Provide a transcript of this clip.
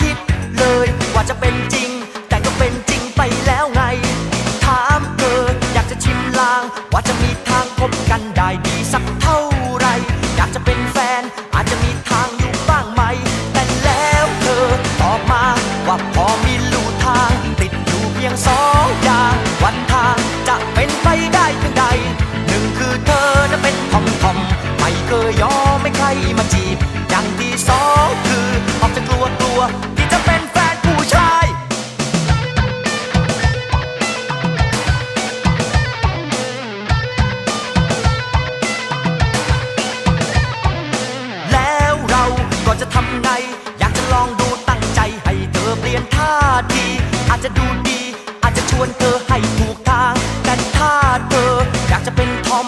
คิดเลยว่าจะเป็นจริง แต่ก็เป็นจริงไปแล้วไง ถามเธออยากจะชิมลาง ว่าจะมีทางพบกันได้ดีสักเท่าไร อยากจะเป็นแฟนอาจจะมีทางอยู่บ้างไหม แต่แล้วเธอตอบมาว่าพอมีลู่ทาง ติดอยู่เพียงสองอย่างวันทางจะเป็นไปได้เพียงใดหนึ่งคือเธอนะเป็นทองทอมไม่เคยยอมไม่ใครมาจีบอย่างที่สอง ที่จะเป็นแฟนผู้ชาย แล้วเราก็จะทำไง อยากจะลองดูตั้งใจให้เธอเปลี่ยนท่าที อาจจะดูดี อาจจะชวนเธอให้ถูกทาง แต่ถ้าเธออยากจะเป็นทอม